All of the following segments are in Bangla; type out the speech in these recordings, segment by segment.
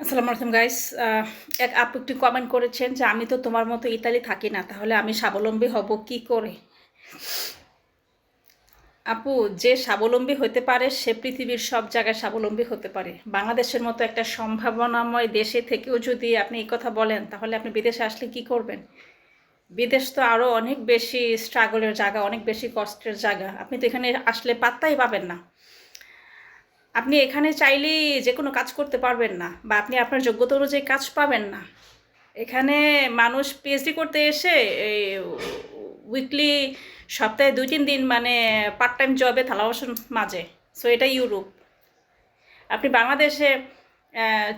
আসসালামু আলাইকুম গাইস এক আপু একটি কমেন্ট করেছেন যে, আমি তো তোমার মতো ইতালি থাকি না, তাহলে আমি স্বাবলম্বী হব কি করে? আপু, যে স্বাবলম্বী হতে পারে, সে পৃথিবীর সব জায়গায় স্বাবলম্বী হতে পারে। বাংলাদেশের মতো একটা সম্ভাবনাময় দেশে থেকেও যদি আপনি এই কথা বলেন, তাহলে আপনি বিদেশে আসলে কি করবেন? বিদেশ তো আরও অনেক বেশি স্ট্রাগলের জায়গা, অনেক বেশি কষ্টের জায়গা। আপনি তো এখানে আসলে পাত্তাই পাবেন না। আপনি এখানে চাইলেই যে কোনো কাজ করতে পারবেন না বা আপনি আপনার যোগ্যতা অনুযায়ী কাজ পাবেন না। এখানে মানুষ পিএইচডি করতে এসে উইকলি সপ্তাহে দুই তিন দিন মানে পার্ট টাইম জবে থালা বাসন মাজে। সো এটা ইউরোপ আপনি বাংলাদেশে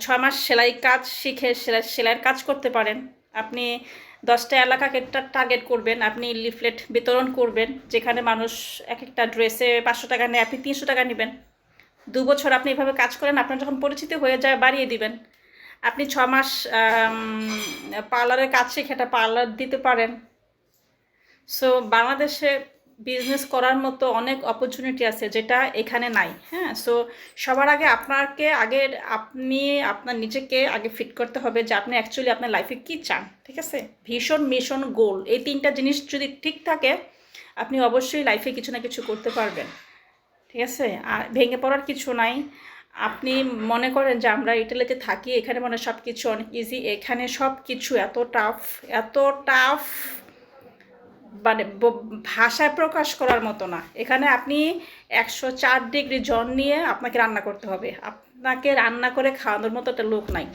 ছয় মাস সেলাই কাজ শিখে সেলাই, সেলাইয়ের কাজ করতে পারেন। আপনি দশটা এলাকাকে টার্গেট করবেন, আপনি লিফলেট বিতরণ করবেন, যেখানে মানুষ এক একটা ড্রেসে পাঁচশো টাকা নেয়, আপনি তিনশো টাকা নেবেন। দু বছর আপনি এভাবে কাজ করেন, আপনার যখন পরিচিতি হয়ে যায়, বাড়িয়ে দিবেন। আপনি ছ মাস পার্লারের কাজ শিখে একটা পার্লার দিতে পারেন। সো বাংলাদেশে বিজনেস করার মতো অনেক অপরচুনিটি আছে যেটা এখানে নাই হ্যাঁ? সো সবার আগে আপনাকে, আগে আপনি, আপনার নিজেকে আগে ফিট করতে হবে যে আপনি অ্যাকচুয়ালি আপনার লাইফে কী চান, ঠিক আছে? ভীষণ মিশন গোল এই তিনটা জিনিস যদি ঠিক থাকে, আপনি অবশ্যই লাইফে কিছু না কিছু করতে পারবেন। ঠিক আছে? আর ভেঙে পড়ার কিছু নাই। আপনি মনে করেন যে আমরা ইটালিতে থাকি, এখানে মনে সব কিছু অনেক ইজি এখানে সব কিছু এত টাফ এত টাফ মানে ভাষায় প্রকাশ করার মতো না। এখানে আপনি একশো চার ডিগ্রি জন নিয়ে আপনাকে রান্না করতে হবে। আপনাকে রান্না করে খাওয়ানোর মতো একটা লোক নাই।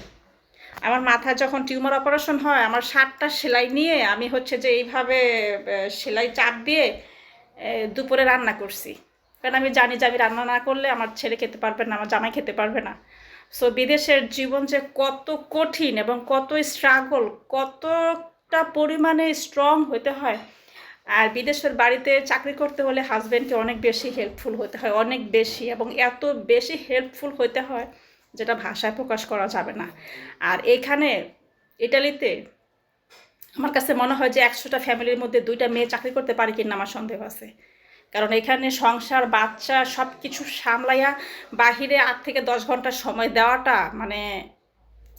আমার মাথায় যখন টিউমার অপারেশন হয়, আমার ষাটটা সেলাই নিয়ে আমি হচ্ছে যে এইভাবে সেলাই চাপ দিয়ে দুপুরে রান্না করছি। কারণ আমি জানি যে আমি রান্না না করলে আমার ছেলে খেতে পারবে না, আমার জামাই খেতে পারবে না। সো বিদেশের জীবন যে কত কঠিন এবং কত স্ট্রাগল কতটা পরিমাণে স্ট্রং হতে হয়। আর বিদেশের বাড়িতে চাকরি করতে হলে হাজব্যান্ডকে অনেক বেশি হেল্পফুল হতে হয়, অনেক বেশি এবং এত বেশি হেল্পফুল হতে হয় যেটা ভাষায় প্রকাশ করা যাবে না। আর এখানে ইটালিতে আমার কাছে মনে হয় যে একশোটা ফ্যামিলির মধ্যে দুইটা মেয়ে চাকরি করতে পারে কিনা আমার সন্দেহ আছে। কারণ এখানে সংসার, বাচ্চা সব কিছু সামলাইয়া বাহিরে আট থেকে দশ ঘণ্টা সময় দেওয়াটা মানে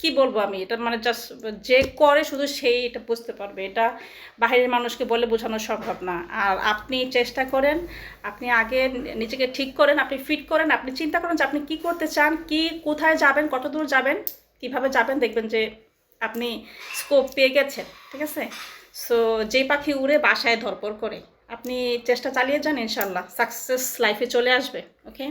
কি বলব আমি? এটা মানে জাস্ট যে করে শুধু সেই এটা বুঝতে পারবে। এটা বাহিরের মানুষকে বলে বোঝানো সম্ভব না। আর আপনি চেষ্টা করেন, আপনি আগে নিজেকে ঠিক করেন, আপনি ফিট করেন, আপনি চিন্তা করেন যে আপনি কি করতে চান, কি কোথায় যাবেন, কত দূর যাবেন, কীভাবে যাবেন, দেখবেন যে আপনি স্কোপ পেয়ে গেছেন, ঠিক আছে? সো যে পাখি উড়ে বাসায় ধরপড় করে। আপনি চেষ্টা চালিয়ে যান ইনশাল্লাহ সাকসেস লাইফে চলে আসবে ওকে